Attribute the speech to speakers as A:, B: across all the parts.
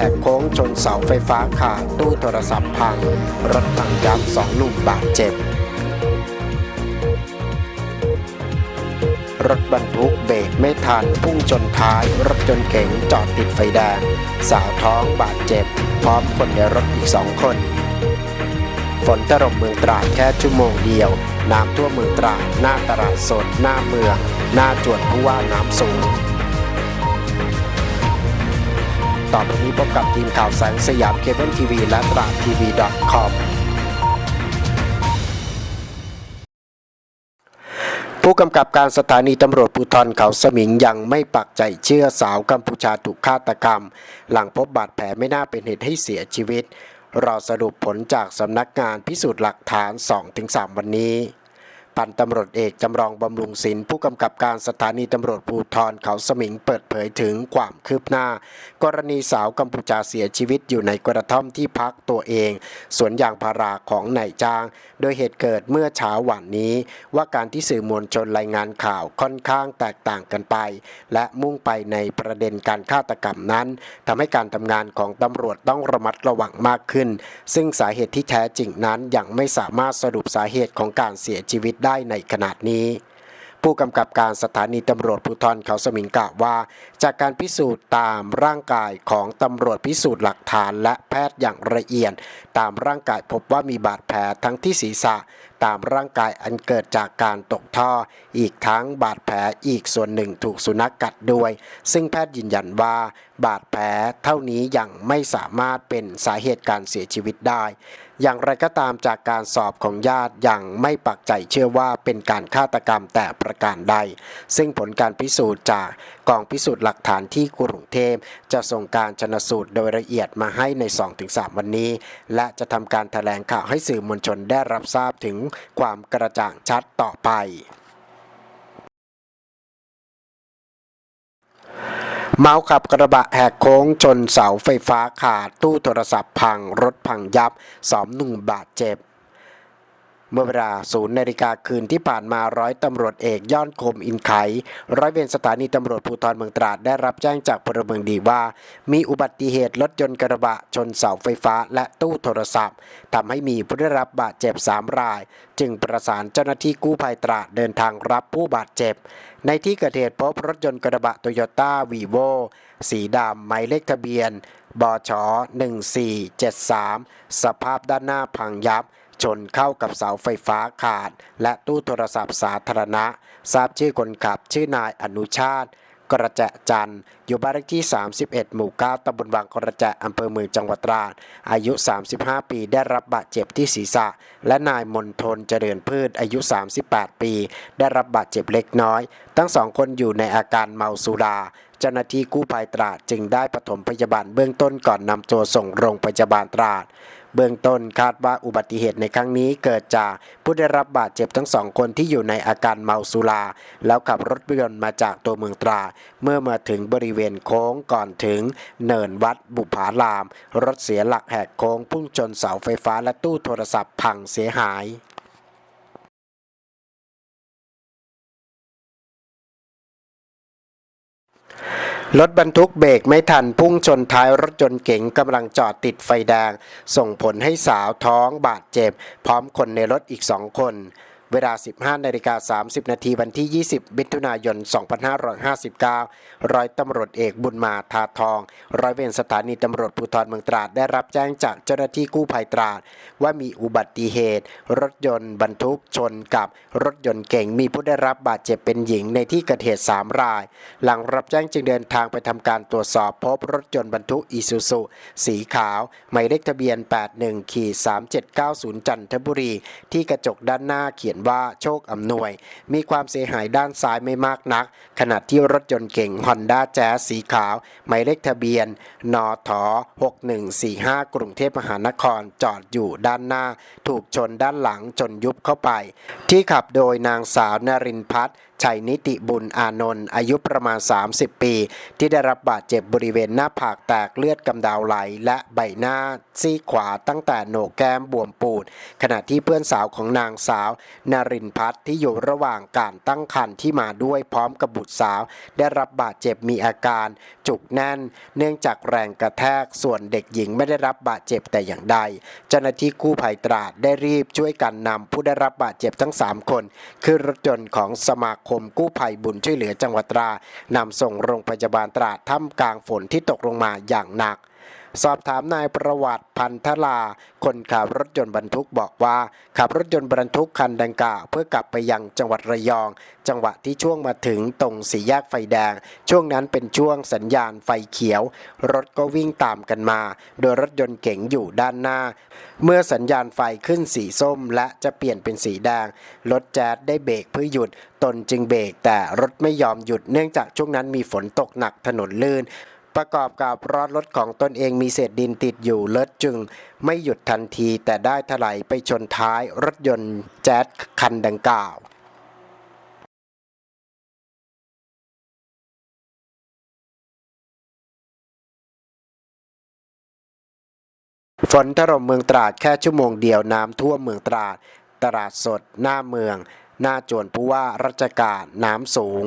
A: หกโค้งชนเสาไฟฟ้าขาดตู้โทรศัพท์พัง รถพังยับสองหนุ่มบาดเจ็บ รถบรรทุกเบรกไม่ทัน พุ่งชนท้าย รถยนต์เก๋งจอดติดไฟแดง สาวท้องบาดเจ็บ พร้อมคนในรถอีกสองคน ฝนถล่มเมืองตราดแค่ชั่วโมงเดียว น้ำทั่วเมืองตราดหน้าตลาดสด หน้าเมือง หน้าจวนผู้ว่าน้ำสูง ต่อไปนี้พบกับทีมข่าวแสงสยามเคเบิลทีวีและตราทีวี .com ผู้กำกับการสถานีตำรวจภูธรเขาสมิงยังไม่ปักใจเชื่อสาวกัมพูชาถูกฆาตกรรม หลังพบบาดแผลไม่น่าเป็นเหตุให้เสียชีวิต รอสรุปผลจากสำนักงานพิสูจน์หลักฐาน 2-3 วันนี้ พันตำรวจเอกจำลองบำรุงศิลป์ผู้กำกับการสถานีตำรวจภูธรเขาสมิงเปิดเผยถึงความคืบหน้า กรณีสาวกัมพูชาเสียชีวิตอยู่ในกระท่อมที่พักตัวเอง สวนยางพาราของนายจ้าง โดยเหตุเกิดเมื่อเช้าวันนี้ ว่าการที่สื่อมวลชนรายงานข่าวค่อนข้างแตกต่างกันไป และมุ่งไปในประเด็นการฆาตกรรมนั้นทำให้การทำงานของตำรวจต้องระมัดระวังมากขึ้น ซึ่งสาเหตุที่แท้จริงนั้นยังไม่สามารถสรุปสาเหตุของการเสียชีวิตได้ได้ในขณะนี้ ผู้กำกับการสถานีตำรวจภูธรเขาสมิงกล่าวว่า จากการพิสูจน์ตามร่างกายของตำรวจพิสูจน์หลักฐานและแพทย์อย่างละเอียด ตามร่างกายพบว่ามีบาดแผลทั้งที่ศีรษะ ตามร่างกายอันเกิดจากการตกท่อ อีกทั้งบาดแผลอีกส่วนหนึ่งถูกสุนัขกกัดด้วย ซึ่งแพทย์ยืนยันว่า บาดแผลเท่านี้ยังไม่สามารถเป็นสาเหตุการเสียชีวิตได้ อย่างไรก็ตามจากการสอบของญาติยังไม่ปักใจเชื่อว่าเป็นการฆาตกรรมแต่ประการใด ซึ่งผลการพิสูจน์จากกองพิสูจน์หลักฐานที่กรุงเทพจะส่งการชนสูตรโดยละเอียดมาให้ใน 2-3 วันนี้ และจะทำการแถลงข่าวให้สื่อมวลชนได้รับทราบถึงความกระจ่างชัดต่อไป เมาขับกระบะแหกโค้งชนเสาไฟฟ้าขาดตู้โทรศัพท์พังรถพังยับสอมหนุ่มบาดเจ็บ เมื่อเวลาศูนย์นาฬิกาคืนที่ผ่านมาร้อยตำรวจเอกย้อนคมอินไข ร้อยเวรสถานีตำรวจภูธรเมืองตราดได้รับแจ้งจากพลเมืองดีว่า มีอุบัติเหตุรถยนต์กระบะชนเสาไฟฟ้าและตู้โทรศัพท์ทำให้มีผู้ได้รับบาดเจ็บ 3 ราย จึงประสานเจ้าหน้าที่กู้ภัยตราดเดินทางรับผู้บาดเจ็บ ในที่เกิดเหตุพบรถยนต์กระบะโตโยต้าวีโวสีดำหมายเลขทะเบียนบช1473 สภาพด้านหน้าพังยับ ชนเข้ากับเสาไฟฟ้าขาด และตู้โทรศัพท์สาธารณะ ทราบชื่อคนขับชื่อนายอนุชาติ กระแจจันอยู่บ้านเลขที่ 31 หมู่ 9ตำบลวังกระแจอำเภอเมืองจังหวัดตราด อายุ 35 ปีได้รับบาดเจ็บที่ศีรษะ และนายมนทนเจริญพืชอายุ 38 ปี ได้รับบาดเจ็บเล็กน้อย ทั้งสองคนอยู่ในอาการเมาสุราเจ้าหน้าที่กู้ภัยตราดจึงได้ปฐมพยาบาลเบื้องต้นก่อนนำตัวส่งโรงพยาบาลตราด เบื้องต้นคาดว่าอุบัติเหตุในครั้งนี้เกิดจากผู้ได้รับบาดเจ็บทั้งสองคนที่อยู่ในอาการเมาสุรา แล้วขับรถยนต์มาจากตัวเมืองตรา เมื่อมาถึงบริเวณโค้งก่อนถึงเนินวัดบุผาราม รถเสียหลักแหกโค้งพุ่งชนเสาไฟฟ้าและตู้โทรศัพท์พังเสียหาย รถบรรทุกเบรกไม่ทันพุ่งชนท้ายรถยนต์เก๋งกำลังจอดติดไฟแดง ส่งผลให้สาวท้องบาดเจ็บ พร้อมคนในรถอีกสองคน เวลา 15นาฬิกา30 นาทีวันที่ 20มิถุนายน 2559 ร้อยตำรวจเอกบุญมาทาทอง ร้อยเวรสถานีตำรวจภูธรเมืองตราดได้รับแจ้งจากเจ้าหน้าที่กู้ภัยตราด ว่ามีอุบัติเหตุ รถยนต์บรรทุกชนกับรถยนต์เก๋งมีผู้ได้รับบาดเจ็บเป็นหญิงในที่เกิดเหตุ 3 ราย หลังรับแจ้งจึงเดินทางไปทำการตรวจสอบพบรถยนต์บรรทุกอีซูซุสีขาวหมายเลขทะเบียน 81ขี3790 จันทบุรี ที่กระจกด้านหน้าเขียนว่าโชคอำนวย มีความเสียหายด้านซ้ายไม่มากนัก ขณะที่รถยนต์เก่ง Honda Jazz สีขาว หมายเลขทะเบียน นท6145 กรุงเทพมหานครจอดอยู่ด้านหน้า ถูกชนด้านหลังจนยุบเข้าไป ที่ขับโดยนางสาวนรินพัฒน์ ชัยนิติบุญอานนท์อายุประมาณ 30 ปี ที่ได้รับบาดเจ็บบริเวณหน้าผากแตกเลือดกำเดาไหล และใบหน้าซีกขวาตั้งแต่โหนกแก้มบวมปูด ขณะที่เพื่อนสาวของนางสาว นารินพัฒน์ที่อยู่ระหว่างการตั้งครรภ์ที่มาด้วยพร้อมกับบุตรสาว ได้รับบาดเจ็บมีอาการจุกแน่น เนื่องจากแรงกระแทกส่วนเด็กหญิงไม่ได้รับบาดเจ็บแต่อย่างใด เจ้าหน้าที่กู้ภัยตราดได้รีบช่วยกันนำผู้ได้รับบาดเจ็บทั้ง 3 คนคือรถยนต์ของสมาคมกู้ภัยบุญช่วยเหลือจังหวัดตรานำส่งโรงพยาบาลตราดท่ามกลางฝนที่ตกลงมาอย่างหนัก สอบถามนายประวัติพันธลา คนขับรถยนต์บรรทุกบอกว่าขับรถยนต์บรรทุกคันดังกล่าวเพื่อกลับไปยังจังหวัดระยอง จังหวะที่ช่วงมาถึงตรงสี่แยกไฟแดง ช่วงนั้นเป็นช่วงสัญญาณไฟเขียว รถก็วิ่งตามกันมา โดยรถยนต์เก๋งอยู่ด้านหน้า เมื่อสัญญาณไฟขึ้นสีส้ม และจะเปลี่ยนเป็นสีแดง รถแจ๊ดได้เบรกเพื่อหยุด ตนจึงเบรกแต่รถไม่ยอมหยุดเนื่องจากช่วงนั้นมีฝนตกหนักถนนลื่น ประกอบกับรถรถของตนเองมีเศษดินติดอยู่รถจึงไม่หยุดทันทีแต่ได้ถลายไปชนท้ายรถยนต์แจ๊ดคันดังกล่าวฝนถล่มเมืองตราดแค่ชั่วโมงเดียวน้ำท่วมเมืองตราด ตลาดสดหน้าเมือง หน้าจวนผู้ว่าราชการน้ำสูง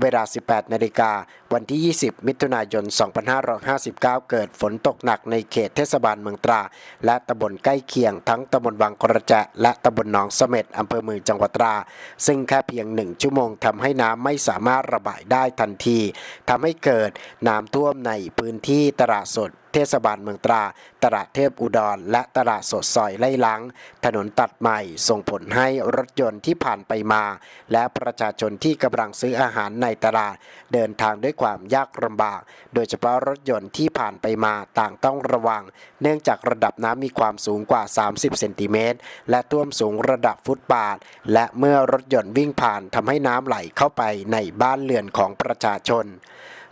A: เวลา 18 นาฬิกา วันที่ 20 มิถุนายน 2559 เกิดฝนตกหนักในเขตเทศบาลเมืองตรา และตำบลใกล้เคียงทั้งตำบลวังกระแจ และตำบลหนองเสม็ดอำเภอเมืองจังหวัดตรา ซึ่งแค่เพียงหนึ่งชั่วโมงทำให้น้ำไม่สามารถระบายได้ทันทีทำให้เกิดน้ำท่วมในพื้นที่ตลาดสด เทศบาลเมืองตรา ตลาดเทพอุดร และตลาดสดซอยไล่ลัง ถนนตัดใหม่ ส่งผลให้รถยนต์ที่ผ่านไปมา และประชาชนที่กำลังซื้ออาหารในตลาด เดินทางด้วยความยากลำบาก โดยเฉพาะรถยนต์ที่ผ่านไปมาต่างต้องระวัง เนื่องจากระดับน้ำมีความสูงกว่า 30 เซนติเมตร และท่วมสูงระดับฟุตบาท และเมื่อรถยนต์วิ่งผ่านทำให้น้ำไหลเข้าไปในบ้านเรือนของประชาชน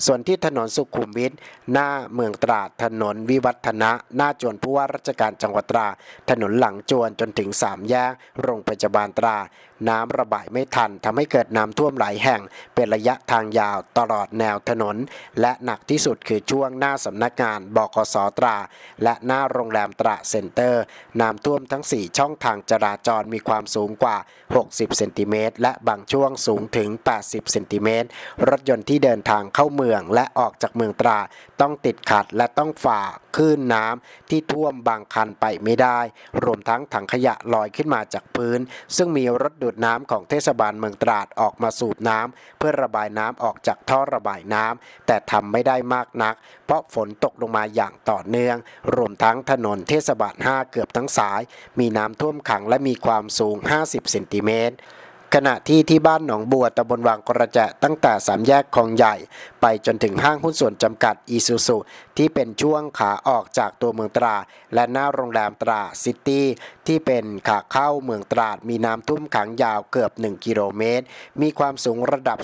A: ส่วนที่ถนนสุขุมวิทหน้าเมืองตราดถนนวิวัฒนะ หน้าจวนผู้ว่าราชการจังหวัดตรา ถนนหลังจวนจนถึงสามแยกโรงพยาบาลตรา น้ำระบายไม่ทันทำให้เกิดน้ำท่วมหลายแห่ง เป็นระยะทางยาวตลอดแนวถนน และหนักที่สุดคือช่วงหน้าสำนักงานบกสตรา และหน้าโรงแรมตราเซ็นเตอร์ น้ำท่วมทั้ง 4 ช่องทางจราจรมีความสูงกว่า 60 เซนติเมตร และบางช่วงสูงถึง 80 เซนติเมตร รถยนต์ที่เดินทางเข้าเมืองและออกจากเมืองตรา ต้องติดขัดและต้องฝ่า คลื่นน้ำที่ท่วมบางคันไปไม่ได้ รวมทั้งถังขยะลอยขึ้นมาจากพื้น ซึ่งมีรถดูดน้ำของเทศบาลเมืองตราดออกมาสูบน้ำเพื่อระบายน้ำออกจากท่อระบายน้ำแต่ทำไม่ได้มากนัก เพราะฝนตกลงมาอย่างต่อเนื่อง รวมทั้งถนนเทศบาล 5 เกือบทั้งสาย มีน้ำท่วมขังและมีความสูง 50 เซนติเมตร ขณะที่ที่บ้านหนองบัวตำบลวังกระแจตั้งแต่สามแยกคลองใหญ่ ไปจนถึงห้างหุ้นส่วนจำกัดอีซูซูที่เป็นช่วงขาออกจากตัวเมืองตรา และหน้าโรงแรมตราซิตี้ที่เป็นขาเข้าเมืองตราดมีน้ำท่วมขังยาวเกือบ 1 กิโลเมตร มีความสูงระดับ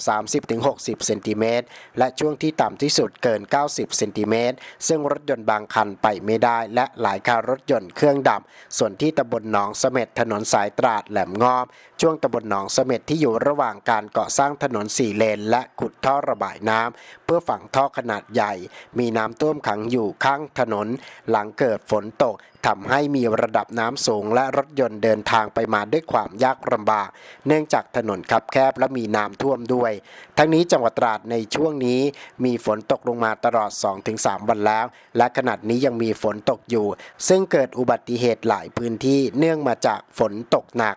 A: 30-60 เซนติเมตร และช่วงที่ต่ำที่สุดเกิน 90 เซนติเมตร ซึ่งรถยนต์บางคันไปไม่ได้ และหลายคันรถยนต์เครื่องดับ ส่วนที่ตำบลหนองเสม็ดถนนสายตราดแหลมงอบ ช่วงตำบลหนองเสม็ดที่อยู่ระหว่างการก่อสร้างถนนสี่เลน และขุดท่อระบายน้ำเพื่อฝังท่อขนาดใหญ่ มีน้ำท่วมขังอยู่ข้างถนน หลังเกิดฝนตกทำให้มีระดับน้ำสูงและรถยนต์เดินทางไปมาด้วยความยากลำบาก เนื่องจากถนนคับแคบและมีน้ำท่วมด้วย ทั้งนี้จังหวัดตราดในช่วงนี้มีฝนตกลงมาตลอด 2-3 วันแล้ว และขณะนี้ยังมีฝนตกอยู่ ซึ่งเกิดอุบัติเหตุหลายพื้นที่เนื่องมาจากฝนตกหนัก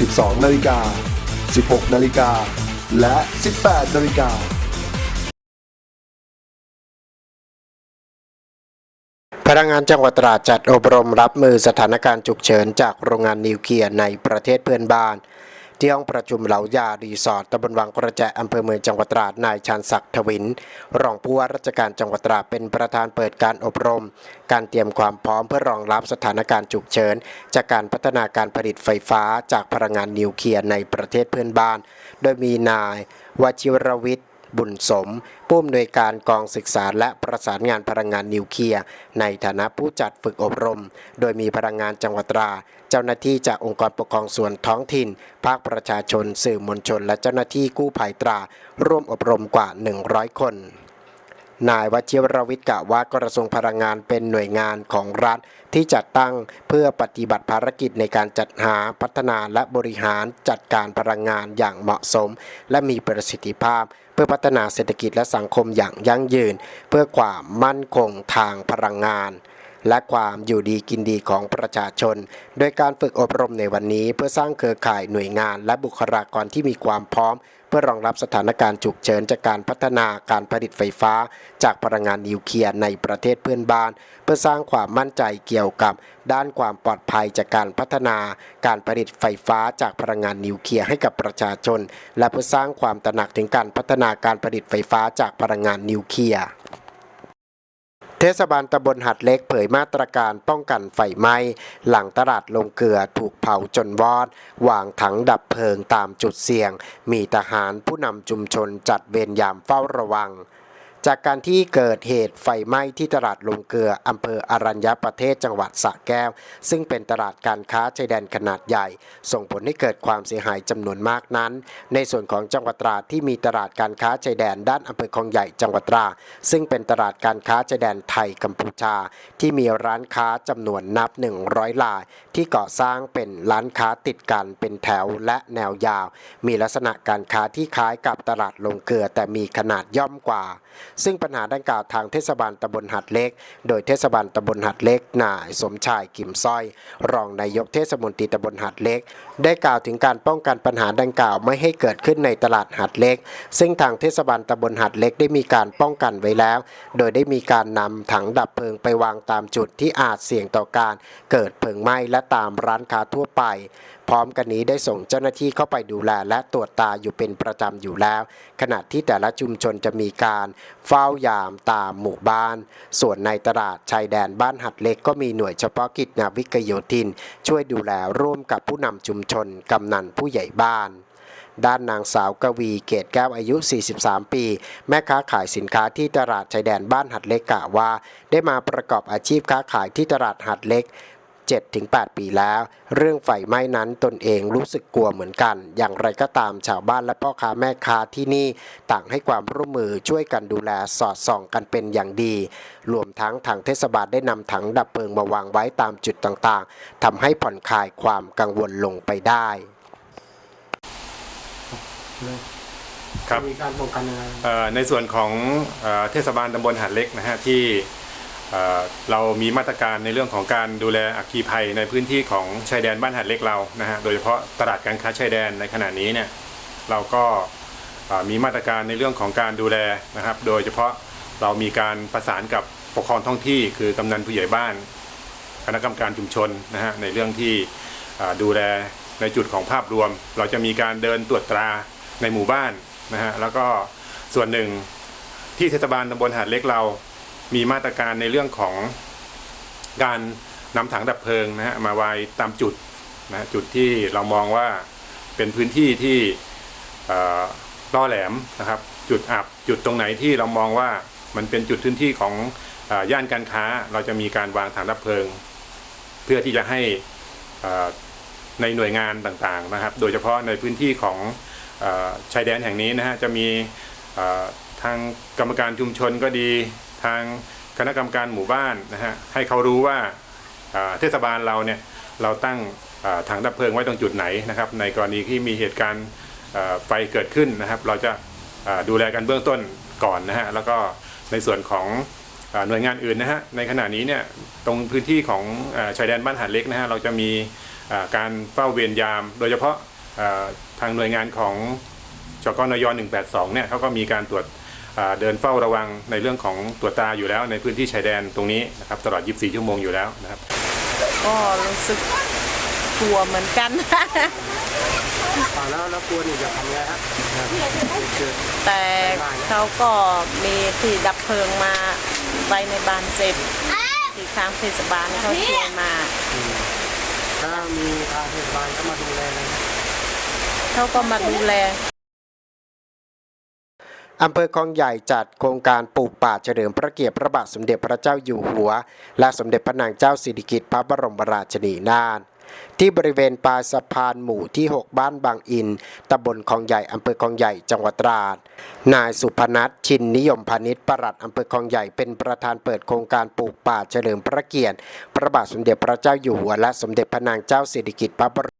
B: 12 นาฬิกา 16 นาฬิกา และ 18 นาฬิกา
A: พนักงานจังหวัดตราดจัดอบรมรับมือสถานการณ์ฉุกเฉินจากโรงงานนิวเคลียร์ในประเทศเพื่อนบ้าน ที่ห้องประชุมเหลายารีสอร์ทตำบลวังกระแจอำเภอเมืองจังหวัดตราดนายชันศักดิ์ทวิน รองผู้ว่าราชการจังหวัดตราดเป็นประธานเปิดการอบรม การเตรียมความพร้อมเพื่อรองรับสถานการณ์ฉุกเฉิน จากการพัฒนาการผลิตไฟฟ้าจากพลังงานนิวเคลียร์ในประเทศเพื่อนบ้าน โดยมีนายวชิรวิทย์ บุญสม ผู้อำนวยการกองศึกษาและประสานงานพลังงานนิวเคลียร์ ในฐานะผู้จัดฝึกอบรม โดยมีพลังงานจังหวัดตรา เจ้าหน้าที่จากองค์กรปกครองส่วนท้องถิ่น ภาคประชาชน สื่อมวลชน และเจ้าหน้าที่กู้ภัยตรา ร่วมอบรมกว่า 100 คนนายวชิรวิทย์กล่าวว่ากระทรวงพลังงานเป็นหน่วยงานของรัฐที่จัดตั้งเพื่อปฏิบัติภารกิจในการจัดหาพัฒนาและบริหารจัดการพลังงานอย่างเหมาะสม และมีประสิทธิภาพ เพื่อพัฒนาเศรษฐกิจและสังคมอย่างยั่งยืน เพื่อความมั่นคงทางพลังงาน และความอยู่ดีกินดีของประชาชน โดยการฝึกอบรมในวันนี้เพื่อสร้างเครือข่ายหน่วยงาน และบุคลากรที่มีความพร้อม เพื่อรองรับสถานการณ์ฉุกเฉินจากการพัฒนาการผลิตไฟฟ้า จากพลังงานนิวเคลียร์ในประเทศเพื่อนบ้าน เพื่อสร้างความมั่นใจเกี่ยวกับ ด้านความปลอดภัยจากการพัฒนา การผลิตไฟฟ้าจากพลังงานนิวเคลียร์ให้กับประชาชน และเพื่อสร้างความตระหนักถึงการพัฒนาการผลิตไฟฟ้าจากพลังงานนิวเคลียร์ เทศบาลตำบลหัดเล็กเผยมาตรการป้องกันไฟไหม้ หลังตลาดลงเกลือถูกเผาจนวอด วางถังดับเพลิงตามจุดเสี่ยง มีทหารผู้นำชุมชนจัดเวรยามเฝ้าระวัง จากการที่เกิดเหตุไฟไหม้ที่ตลาดลงเกลืออำเภออรัญญประเทศจังหวัดสระแก้ว ซึ่งเป็นตลาดการค้าชายแดนขนาดใหญ่ ส่งผลให้เกิดความเสียหายจำนวนมากนั้น ในส่วนของจังหวัดตราดที่มีตลาดการค้าชายแดนด้านอำเภอคลองใหญ่จังหวัดตราดซึ่งเป็นตลาดการค้าชายแดนไทยกัมพูชา ที่มีร้านค้าจำนวนนับ 100รายที่ก่อสร้างเป็นร้านค้าติดกันเป็นแถวและแนวยาว มีลักษณะการค้าที่คล้ายกับตลาดลงเกลือแต่มีขนาดย่อมกว่าซึ่งปัญหาดังกล่าวทางเทศบาลตำบลหัดเล็ก โดยเทศบาลตำบลหัดเล็กนายสมชายกิมสร้อย รองนายกเทศมนตรีตำบลหัดเล็ก ได้กล่าวถึงการป้องกันปัญหาดังกล่าวไม่ให้เกิดขึ้นในตลาดหัดเล็ก ซึ่งทางเทศบาลตำบลหัดเล็กได้มีการป้องกันไว้แล้ว โดยได้มีการนำถังดับเพลิงไปวางตามจุดที่อาจเสี่ยงต่อการ เกิดเพลิงไหม้และตามร้านค้าทั่วไป พร้อมกันนี้ได้ส่งเจ้าหน้าที่เข้าไปดูแลและตรวจตาอยู่เป็นประจำอยู่แล้ว ขณะที่แต่ละชุมชนจะมีการเฝ้ายามตามหมู่บ้าน ส่วนในตลาดชายแดนบ้านหัดเล็กก็มีหน่วยเฉพาะกิจนาวิกโยธิน ช่วยดูแลร่วมกับผู้นำชุมชนกำนันผู้ใหญ่บ้านด้านนางสาวกวีเกตแก้วอายุ 43 ปี แม่ค้าขายสินค้าที่ตลาดชายแดนบ้านหัดเล็กกล่าวว่า ได้มาประกอบอาชีพค้าขายที่ตลาดหัดเล็ก 7-8 ปีแล้ว เรื่องไฟไหม้นั้นตนเองรู้สึกกลัวเหมือนกัน อย่างไรก็ตามชาวบ้านและพ่อค้าแม่ค้าที่นี่ต่างให้ความร่วมมือช่วยกันดูแลสอดส่องกันเป็นอย่างดี รวมทั้งทางเทศบาลได้นำถังดับเพลิงมาวางไว้ตามจุดต่างๆทำให้ผ่อนคลายความกังวลลงไปได้
C: ครับ
A: มีการป้องกันยังไง
C: เอ่อในส่วนของเอ่อเทศบาลตำบลหาดเล็กนะฮะที่ เรามีมาตรการในเรื่องของการดูแลอัคคีภัยในพื้นที่ของชายแดนบ้านหาดเล็กเรานะฮะโดยเฉพาะตลาดการค้าชายแดนในขณะนี้เนี่ยเราก็มีมาตรการในเรื่องของการดูแลนะครับ โดยเฉพาะเรามีการประสานกับปกครองท้องที่ คือกำนันผู้ใหญ่บ้าน คณะกรรมการชุมชนนะฮะในเรื่องที่ดูแลในจุดของภาพรวม เราจะมีการเดินตรวจตราในหมู่บ้านนะฮะแล้วก็ส่วนหนึ่งที่เทศบาลตำบลหาดเล็กเรา มีมาตรการในเรื่องของการนำถังดับเพลิงนะฮะมาไว้ตามจุดนะจุดที่เรามองว่าเป็นพื้นที่ที่เอ่อล่อแหลมนะครับ จุดอับจุดตรงไหนที่เรามองว่ามันเป็นจุดพื้นที่ของอย่านการค้า เราจะมีการวางถังดับเพลิง เพื่อที่จะให้ในหน่วยงานต่างๆนะครับ โดยเฉพาะในพื้นที่ของอชายแดนแห่งนี้นะฮะจะมีทางกรรมการชุมชนก็ดี ทางคณะกรรมการหมู่บ้านนะฮะให้เขารู้ว่าเทศบาลเราเนี่ยเราตั้งถังดับเพลิงไว้ตรงจุดไหนนะครับ ในกรณีที่มีเหตุการณ์ไฟเกิดขึ้นนะครับ เราจะดูแลกันเบื้องต้นก่อนนะฮะแล้วก็ในส่วนของหน่วยงานอื่นนะฮะในขณะนี้เนี่ยตรงพื้นที่ของอชายแดนบ้านหาดเล็กนะฮะเราจะมีการเฝ้าเวรยาม โดยเฉพาะทางหน่วยงานของจกนย182เนี่ยเขาก็มีการตรวจ เดินเฝ้าระวังในเรื่องของตรวจตาอยู่แล้วในพื้นที่ชายแดนตรงนี้นะครับตลอด 24 ชั่วโมงอยู่แล้วนะครับ
D: ก็รู้สึกกลัวเหมือนกัน
A: แล้วแล้วกลัวนี่จะทำไงฮะ
D: แต่เขาก็มีที่ดับเพลิงมาไว้ในบ้านเสร็จที่ทางเทศบาลเขาช่วยมา
A: ถ้ามีทางเทศบาลก็มาดูแลเลย
D: เขาก็มาดูแล
A: อำเภอคลองใหญ่จัดโครงการปลูกป่าเฉลิมพระเกียรติพระบาทสมเด็จพระเจ้าอยู่หัว และสมเด็จพระนางเจ้าสิริกิติ์พระบรมราชินีนาถที่บริเวณปลายสะพานหมู่ที่ 6 บ้านบางอินตำบลคลองใหญ่อำเภอคลองใหญ่จังหวัดตราด นายสุพนัทชินนิยมพาณิชย์ปลัดอำเภอคลองใหญ่เป็นประธานเปิดโครงการปลูกป่าเฉลิมพระเกียรติ พระบาทสมเด็จพระเจ้าอยู่หัวและสมเด็จพระนางเจ้าสิริกิติ์พระบรม